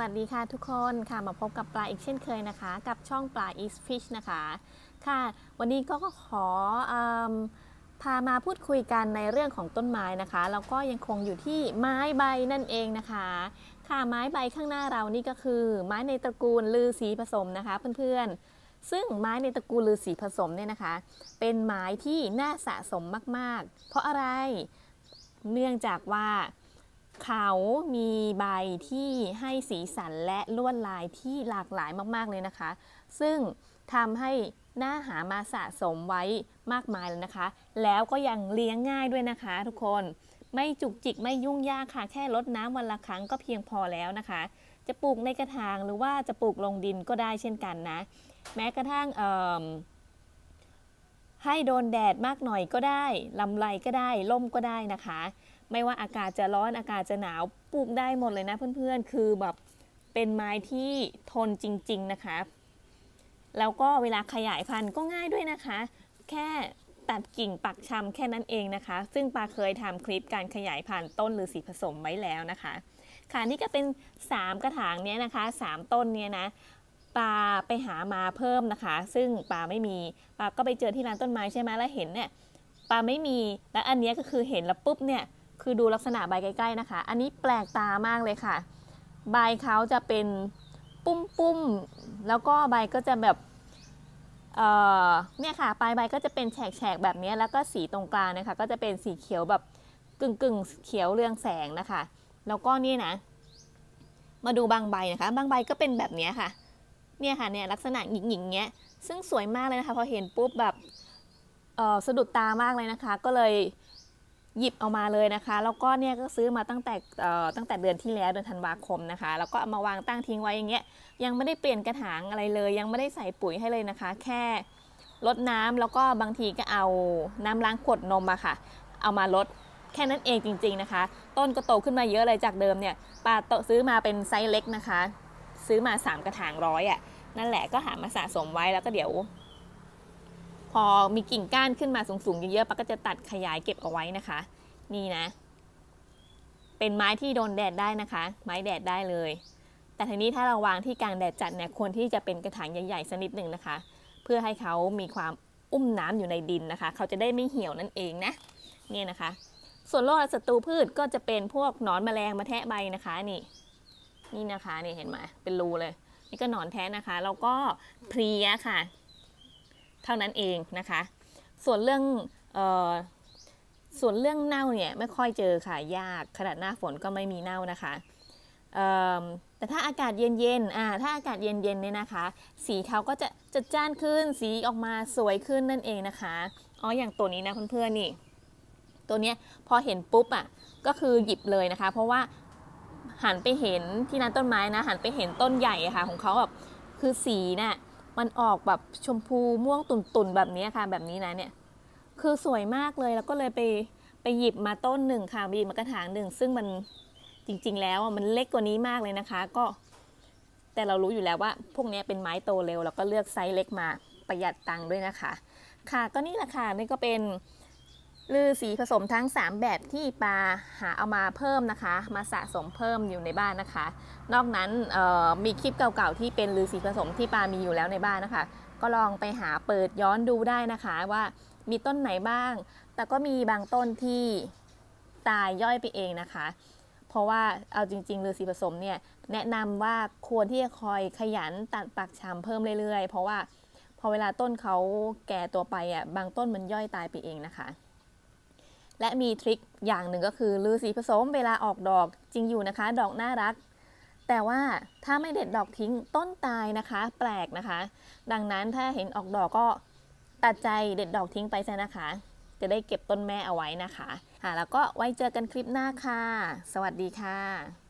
วัสดีค่ะทุกคนค่ะมาพบกับปลาอีกเช่นเคยนะคะ กับช่องปลา East Fish นะคะค่ะ วันนี้ก็ขออพามาพูดคุยกันในเรื่องของต้นไม้นะคะแล้วก็ยังคงอยู่ที่ไม้ใบนั่นเองนะคะ ค่ะไม้ใบข้างหน้าเรานี่ก็คือ ไม้ในตระกูลลือสีผสมนะคะเพื่อนๆ ซึ่งไม้ในตระกูลลือสีผสมเนี่ยนะคะ เป็นไม้ที่น่าสะสมมากๆ เพราะอะไรเนื่องจากว่า เขามีใบที่ให้สีสันและลวดลายที่หลากหลายมากๆเลยนะคะ ซึ่งทำให้หน่าหามาสะสมไว้มากมายเลยนะคะ แล้วก็ยังเลี้ยงง่ายด้วยนะคะ ทุกคนไม่จุกจิกไม่ยุ่งยากค่ะ แค่รดน้ำวันละครั้งก็เพียงพอแล้วนะคะ จะปลูกในกระถางหรือว่าจะปลูกลงดินก็ได้เช่นกันนะ แม้กระทั่งเอิ่ม ให้โดนแดดมากหน่อยก็ได้ลำไรก็ได้ล่มก็ได้นะคะ ไม่ว่าอากาศจะร้อนอากาศจะหนาวปลูกได้หมดเลยนะเพื่อนๆ คือแบบเป็นไม้ที่ทนจริง ๆนะคะ แล้วก็เวลาขยายพันธุ์ก็ง่ายด้วยนะคะ แค่ตัดกิ่งปักชำแค่นั้นเองนะคะ ซึ่งปาเคยทำคลิปการขยายพันธุ์ต้นหรือสีผสมไว้แล้วนะคะ ค่ะนี่ก็เป็น 3 กระถางเนี้ยนะคะ 3 ต้นเนี้ยนะ ปลาไปหามาเพิ่มนะคะ ซึ่งปลาไม่มีปลาก็ไปเจอที่ร้านต้นไม้ใช่ไหมแล้วเห็นเนี่ยปลาไม่มีแล้วอันนี้ก็คือเห็นแล้วปุ๊บเนี่ยคือดูลักษณะใบใกล้ๆนะคะ อันนี้แปลกตามากเลยค่ะ ใบเขาจะเป็นปุ้มๆแล้วก็ใบก็จะแบบเอ่อเนี่ยค่ะปลายใบก็จะเป็นแฉกๆแบบนี้แล้วก็สีตรงกลางนะคะก็จะเป็นสีเขียวแบบกึ่งๆเขียวเรืองแสงนะคะ แล้วก็นี่นะ มาดูบางใบนะคะ บางใบก็เป็นแบบนี้ค่ะ เนี่ยค่ะเนี่ยลักษณะหยิงๆเงี้ยซึ่งสวยมากเลยนะคะพอเห็นปุ๊บแบบเออสะดุดตามากเลยนะคะ ก็เลยหยิบเอามาเลยนะคะ แล้วก็เนี่ยก็ซื้อมาตั้งแต่ตั้งแต่เดือนที่แล้วเดือนธันวาคมนะคะ แล้วก็เอามาวางตั้งทิ้งไว้อย่างเงี้ยยังไม่ได้เปลี่ยนกระถางอะไรเลย ยังไม่ได้ใส่ปุ๋ยให้เลยนะคะ แค่ลดน้ำแล้วก็บางทีก็เอาน้ำล้างขวดนมอะค่ะ เอามาลดแค่นั้นเองจริง ๆนะคะ ต้นก็โตขึ้นมาเยอะเลยจากเดิมเนี่ยปาโตซื้อมาเป็นไซส์เล็กนะคะ ซื้อมา 3 กระถางร้อยอะนั่นแหละก็หามาสะสมไว้แล้วก็เดี๋ยว พอมีกิ่งก้านขึ้นมาสูงๆเยอะๆปาก็จะตัดขยายเก็บเอาไว้นะคะ นี่นะ เป็นไม้ที่โดนแดดได้นะคะ ไม้แดดได้เลย แต่ทีนี้ถ้าเราวางที่กลางแดดจัดเนี่ยควรที่จะเป็นกระถางใหญ่ๆสักนิดหนึ่งนะคะ เพื่อให้เขามีความอุ้มน้ำอยู่ในดินนะคะ เขาจะได้ไม่เหี่ยวนั่นเองนะเนี่ยนะคะ ส่วนโรคและศัตรูพืชก็จะเป็นพวกหนอนแมลงมาแทะใบนะคะนี่ นี่นะคะนี่เห็นไหมเป็นรูเลย นี่ก็หนอนแท้นะคะ แล้วก็เพลียค่ะ เท่านั้นเองนะคะ ส่วนเรื่องเอ่อส่วนเรื่องเน่าเนี่ยไม่ค่อยเจอค่ะยากขนาดหน้าฝนก็ไม่มีเน่านะคะเอิ่มแต่ถ้าอากาศเย็นๆอ่าถ้าอากาศเย็นๆเนี่ยนะคะ สีเขาก็จะจัดจ้านขึ้น สีออกมาสวยขึ้นนั่นเองนะคะ อ๋อ อย่างตัวนี้นะเพื่อนๆนี่ ตัวเนี้ยพอเห็นปุ๊บอะ ก็คือหยิบเลยนะคะ เพราะว่า หันไปเห็นที่ร้านต้นไม้นะ หันไปเห็นต้นใหญ่ค่ะ ของเขาแบบคือสีน่ะมันออกแบบชมพูม่วงตุ่นๆ แบบนี้ค่ะ แบบนี้นะเนี่ยคือสวยมากเลยแล้วก็เลยไปไปหยิบมาต้นหนึ่งค่ะไปหยิบมากระถางหนึ่งซึ่งมันจริงๆ แล้วมันเล็กกว่านี้มากเลยนะคะ ก็ แต่เรารู้อยู่แล้วว่า พวกนี้เป็นไม้โตเร็วเราก็เลือกไซส์เล็กมาประหยัดตังค์ด้วยนะคะ ค่ะก็นี่แหละค่ะนี่ก็เป็น ลือสีผสมทั้ง 3 แบบที่ปาหาเอามาเพิ่มนะคะ มาสะสมเพิ่มอยู่ในบ้านนะคะ นอกนั้นมีคลิปเก่าๆที่เป็นลือสีผสมที่ปามีอยู่แล้วในบ้านนะคะ ก็ลองไปหาเปิดย้อนดูได้นะคะว่ามีต้นไหนบ้าง แต่ก็มีบางต้นที่ตายย่อยไปเองนะคะ เพราะว่าเอาจริงๆฤาษีผสมเนี่ยแนะนำว่าควรที่จะคอยขยันตัดปักชำเพิ่มเรื่อยๆ เพราะว่าพอเวลาต้นเขาแก่ตัวไปอะบางต้นมันย่อยตายไปเองนะคะ และมีทริคอย่างหนึ่งก็คือลือสีผสมเวลาออกดอกจริงอยู่นะคะ ดอกน่ารัก แต่ว่าถ้าไม่เด็ดดอกทิ้งต้นตายนะคะ แปลกนะคะ ดังนั้นถ้าเห็นออกดอกก็ตัดใจเด็ดดอกทิ้งไปซะนะคะ จะได้เก็บต้นแม่เอาไว้นะคะค่ะแล้วก็ไว้เจอกันคลิปหน้าค่ะ สวัสดีค่ะ